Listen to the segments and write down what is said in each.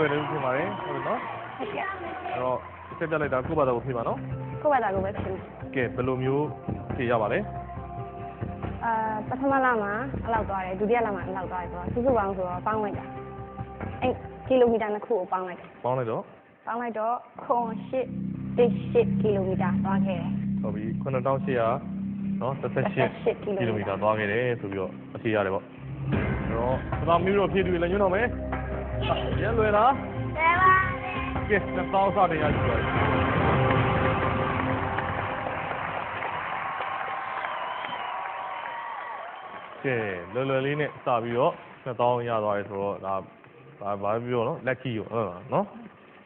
လွယ်တယ်လို့ထင်ပါတယ်ဟုတ်တယ်နော်ဟုတ်ကဲ့အဲ့တော့ဆက်ပြလိုက်တာကိုယ့်ဘာသာကိုဖြေပါနော်ကိုယ့်ဘာသာကိုပဲဖြစ်မယ်ကဲဘယ်လိုမျိုးဖြေရပါလဲအာပထမလမှာအလောက်သွားတယ်ဒုတိယလမှာအလောက်သွားတယ်ဆိုတော့စုစုပေါင်းဆိုတော့ပေါင်းလိုက်တာအဲ့ကီလိုမီတာနှစ်ခုကိုပေါင်းလိုက်တယ်ပေါင်းလိုက်တော့ပေါင်းလိုက်တော့ခွန်8 18ကီလိုမီတာသွားခဲ့တယ်ဟုတ်ပြီ9800နော်18ကီလိုမီတာသွားခဲ့တယ်ဆိုပြီးတော့အဖြေရတယ်ပေါ့အဲ့တော့ပထမမျိုးတော့ဖြည့်တူလည်းညွှန်းတော့မယ် ရလွယ်လားတဲပါလေကဲ1000စတင်ရရှိပါတယ်ကဲလွယ်လွယ်လေးနဲ့စပြီးတော့2000ရသွားတယ်ဆိုတော့ဒါဘာဘာပြောနော် lucky ရောဟုတ်လားနော်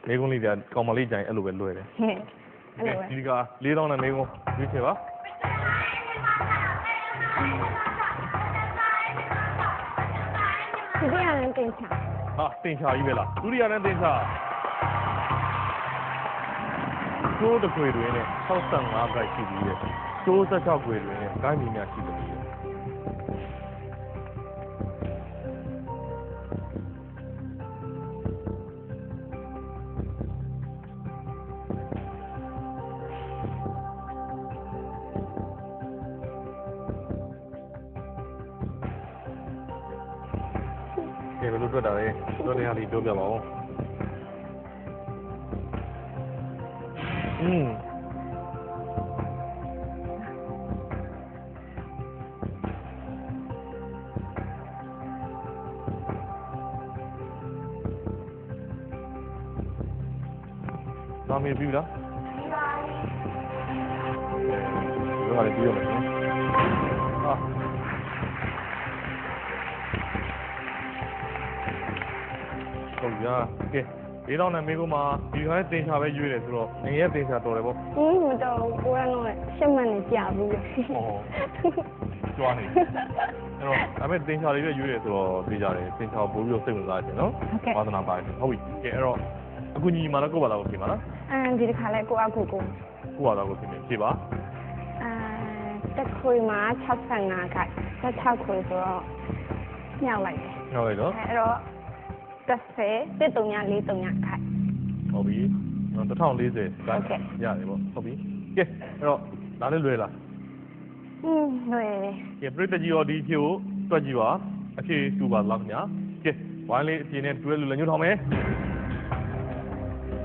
မိကုန်းလေးတွေကကောင်မလေးကြိုင်အဲ့လိုပဲလွယ်တယ်ဟဲ့အဲ့လိုပဲဒီက4000နဲ့မိကုန်းရွေးချယ်ပါဒီတရားနဲ့တင်ချာ ဟာတင်ချာကြီးပဲလားဒုတိယနဲ့တင်ချာကျိုးတစ်ခွေတွင်နဲ့65ခိုက်ရှိပြီးတဲ့ကျိုး16ခွေတွင်နဲ့ဂိုင်းမီများရှိတယ် ကဲဘယ်လိုတွေ့တာလဲတို့နေရာလေးပြောပြပါဦးอืมနာမည်ပြီးလားပြီးပါပြီ ဟာဟုတ်ရကဲဒီတော့နဲ့မိကုမှာဒီခိုင်းတင်ချာပဲရွေးတယ်ဆိုတော့ငရဲ့တင်ချာတော်တယ်ပေါ့ဟင်းမတော်ဘူးကိုရတော့ရှစ်မှတ်နဲ့ကြာဘူးလေကြွားနေအဲ့တော့ဒါပေမဲ့တင်ချာလေးပဲရွေးတယ်ဆိုတော့သိကြတယ်တင်ချာပို့ပြီးတော့စိတ်ဝင်စားတယ်နော်ဟုတ်ကဲ့ဝါသနာပါတယ်ဟုတ်ပြီကဲအဲ့တော့အခုညီမလည်းကိုယ့်ဘာသာကိုပြင်ပါလားအမ်ဒီတစ်ခါလဲကိုအကူကိုကိုယ့်ဘာသာကိုပြင်ပြင်ဖြေပါအဲတက်ခွေမှာ65ခိုက်16ခွေဆိုတော့ညောက်လိုက်တယ်ဟုတ်ပြီနော်အဲ့တော့ 30 1343ခိုက်ဟုတ်ပြီနော်1040ဟုတ်ကဲ့ရတယ်ပေါ့ဟုတ်ပြီကဲအဲ့တော့ဒါလည်းလွယ်လားอืมလွယ်တယ်ကဲပြိတ္တကြီးရောဒီဖြို့တွက်ကြည့်ပါအဖြေတူပါလားခင်ဗျာကဲဝိုင်းလေးအဖြေနဲ့တွဲလို့လည်းညှို့ထောင်မယ်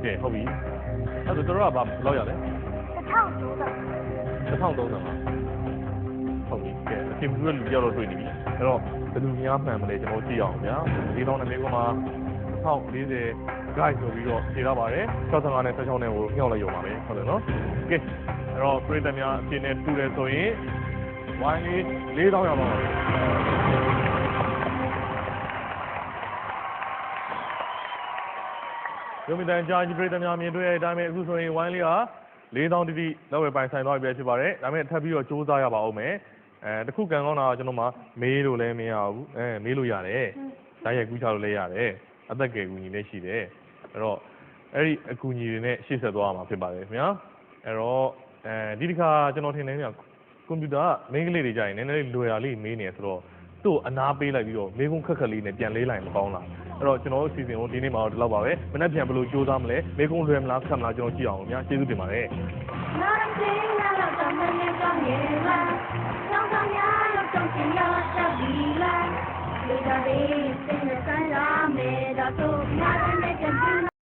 ကဲဟုတ်ပြီအဲ့ဒါတို့ကဘာလောက်ရလဲ1030 1030ပါ ဟုတ်ပြီကဲအပြင်ဘူးလူတယောက်တော့တွေ့နေပြီအဲ့တော့ဘယ်သူများမှန်မလဲကျွန်တော်ကြည့်အောင်ဗျာဒီတော့နဲ့လေးကမှ1040 guide ဆိုပြီးတော့ဖြေရပါတယ်65နဲ့16နဲ့ကိုညှောက်လိုက်ရုံပါပဲဟုတ်တယ်နော်ကဲအဲ့တော့ပြိတ္တများအပြင်နဲ့တူတယ်ဆိုရင်ဝိုင်းလေး4000ရောက်တော့ပါပဲရုံမီတန်ကြာကြီးပြိတ္တများမြင်တွေ့ရတဲ့အတိုင်းပဲအခုဆိုရင်ဝိုင်းလေးဟာ4000တိတိလောက်ဝယ်ပိုင်ဆိုင်သွားပြီပဲဖြစ်ပါတယ်ဒါပေမဲ့ထပ်ပြီးတော့စူးစမ်းရပါဦးမယ် အဲတခုကံကောင်းတာကကျွန်တော်မှမေးလို့လည်းမရဘူးအဲမေးလို့ရတယ်တိုက်ရိုက်ကူးချလို့လည်းရတယ်အသက်ကယ်ကူညီလည်းရှိတယ်အဲ့တော့အဲ့ဒီအကူအညီတွေနဲ့ရှေ့ဆက်သွားမှာဖြစ်ပါတယ်ခင်ဗျာအဲ့တော့အဲဒီတစ်ခါကျွန်တော်ထင်တယ်ခင်ဗျကွန်ပျူတာကမိန်းကလေးတွေကြရင်နည်းနည်းလေးလွယ်တာလေးမေးနေဆိုတော့သူ့အနာပေးလိုက်ပြီးတော့မေးခွန်းခက်ခက်လေးနဲ့ပြန်လေးလိုက်မကောင်းလားအဲ့တော့ကျွန်တော်တို့အစီအစဉ်ကိုဒီနေ့မှာတော့ဒီလောက်ပါပဲမနေ့ပြန်ဘယ်လိုကြိုးစားမလဲမေးခွန်းလွယ်မလားခက်မလားကျွန်တော်ကြည့်အောင်ခင်ဗျာကျေးဇူးတင်ပါတယ် 都。